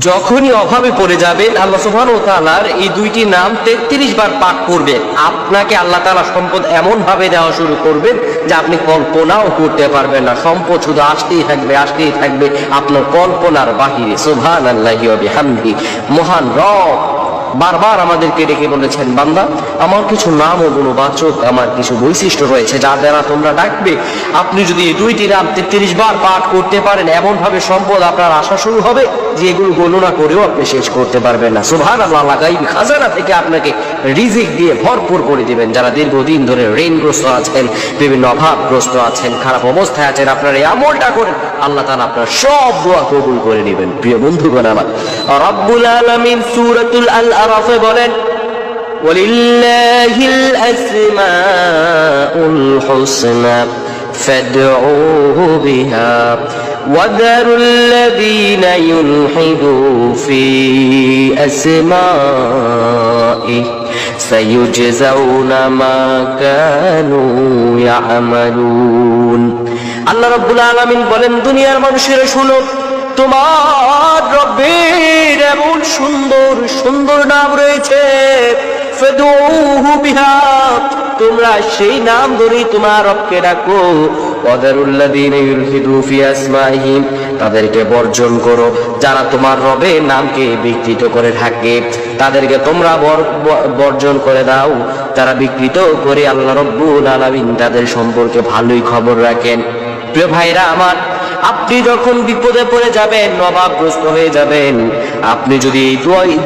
যখনই অভাবে পড়ে যাবেন, আল্লাহ সুবহান ও তালার এই দুইটি নাম তেত্রিশ বার পাঠ করবে আপনাকে আল্লাহ তালা সম্পদ এমন ভাবে দেওয়া শুরু করবেন যে আপনি কল্পনাও করতে পারবেন না। সম্পদ শুধু আসতেই থাকবে আসতেই থাকবে আপনার কল্পনার বাহিরে। সুবহান আল্লাহ মহান রব। বারবার আমাদেরকে ডেকে বলেছেন, বান্দা, আমার কিছু নাম ও গুণবাচক, আমার কিছু বৈশিষ্ট্য রয়েছে যা দ্বারা তোমরা ডাকবে। আপনি যদি দুইটি নাম তেত্রিশ বার পাঠ করতে পারেন এমন ভাবে সম্পদ আপনার আসা শুরু হবে যে এগুলো গণনা করেও আপনি শেষ করতে পারবেন না। সুভান আল্লাহ লাগাই খাজানা থেকে আপনাকে রিজিক দিয়ে ভরপুর করে দিবেন যারা দীর্ঘদিন ধরে ঋণগ্রস্ত আছেন, বিভিন্ন অভাবগ্রস্ত আছেন, খারাপ অবস্থায় আছেন, আপনার এই আমলটা করেন, আল্লাহ তাআলা আপনার সব দোয়া কবুল করে নেবেন। প্রিয় বন্ধুগণ আমার, রব্বুল আলামিন সূরাতুল আল আরাফে বলেন ولله الأسماء الحسنى فادعوه بها وذروا الذين يلحدوا في أسمائه سيجزون ما كانوا يعملون আল্লাহ রব্বুল আলামিন বলেন দুনিয়ার মানুষেরা শুনো তোমার রব্বের এমন সুন্দর সুন্দর নাম রয়েছে। তোমরা সেই নাম ধরেই তোমার রবকে ডাকো। তাদেরকে বর্জন করো। যারা তোমার রবের নামকে বিকৃত করে থাকে, তাদেরকে তোমরা বর্জন করে দাও। তারা বিকৃত করে আল্লাহ রব্বুল আলামিন তাদের সম্পর্কে ভালোই খবর রাখেন। প্রিয় ভাইরা আমার আপনি যখন বিপদে পড়ে যাবেন, নবাবগ্রস্ত হয়ে যাবেন, আপনি যদি এই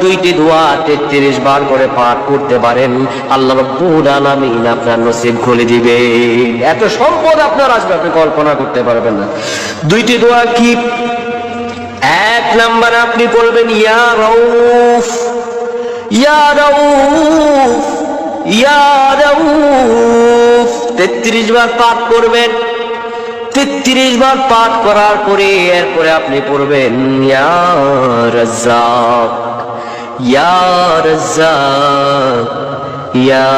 দুইটি দোয়া তেত্রিশ বার করে পাঠ করতে পারেন, আল্লাহ রব্বুল আলামিন আপনার নসিব খুলে দিবে। এত সম্পদ আপনার আসবে, আপনি কল্পনা করতে পারবেন না। দুইটি দোয়া কি? এক নাম্বার আপনি বলবেন, ইয়া রউফ ইয়া রউফ ইয়া রউফ। তেত্রিশ বার পাঠ করবেন তেত্রিশ বার পাঠ করার পরে এরপরে আপনি পড়বেন রাজ্জাক, ইয়া রাজ্জাক ইয়া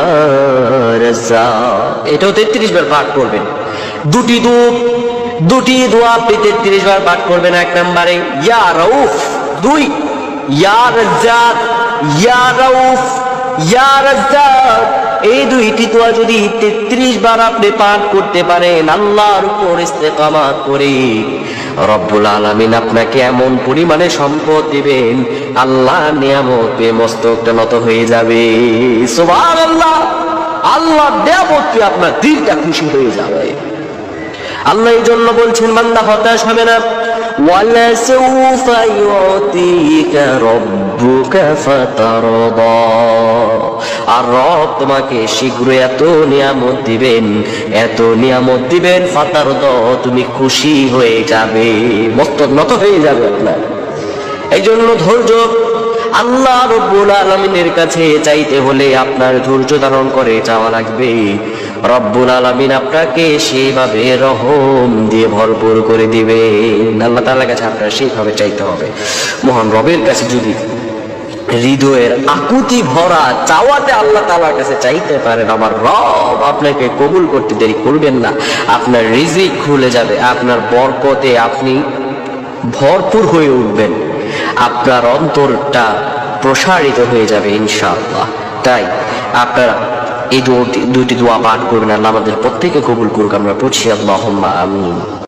রাজ্জাক। এটাও তেত্রিশ বার পাঠ করবেন। দুটি দু দুটি দোয়া আপনি তেত্রিশ বার পাঠ করবেন এক নম্বরে, ইয়া রউফ দুই, ইয়া রাজ্জাক, ইয়া রউফ, ইয়া রাজ্জাক। এই দুইটি দোয়া যদি তেত্রিশ বার আপনি পাঠ করতে পারেন, আল্লাহর উপর ইস্তেকামাত করে রব্বুল আলামিন আপনাকে এমন পরিমাণে সম্পদ দিবেন, আল্লাহ নিয়ামত পেয়ে মস্তকটা নত হয়ে যাবে। সুবহানাল্লাহ আল্লাহ নিয়ামত পেয়ে আপনার দিলটা খুশি হয়ে যাবে। আল্লাহ এই জন্য বলছেন, বান্দা হতাশ হবে না। وَلَسَوْفَ يُعْطِيكَ رَبُّكَ فَتَرْضَى আর রব তোমাকে শীঘ্রই এত নিয়ামত দিবেন এত নিয়ামত দিবেন ফাতার দ তুমি খুশি হয়ে যাবে মস্তক নত হয়ে যাবে আপনার এই জন্য ধৈর্য আল্লাহ রব্বুল আলমিনের কাছে চাইতে হলে আপনার ধৈর্য ধারণ করে যাওয়া লাগবে রব্বুল আলমিন আপনাকে সেইভাবে রহম দিয়ে ভরপুর করে দিবেন। আল্লাহ তাআলার কাছে আপনার সেইভাবে চাইতে হবে। মহান রবের কাছে যদি হৃদয়ের আকুতি ভরা চাওয়াতে আল্লাহ তাআলার কাছে চাইতে পারেন, আমার রব আপনাকে কবুল করতে দেরি করবেন না। আপনার রিজিক খুলে যাবে, আপনার বরকতে আপনি ভরপুর হয়ে উঠবেন। আপনার অন্তরটা প্রসারিত হয়ে যাবে ইনশাআল্লাহ। তাই আপনারা এই দুটি দোয়া পাঠ করবেন। আল্লাহ আমাদের প্রত্যেকে কবুল করুক। আমরা পড়ছি আল্লাহ আমিন।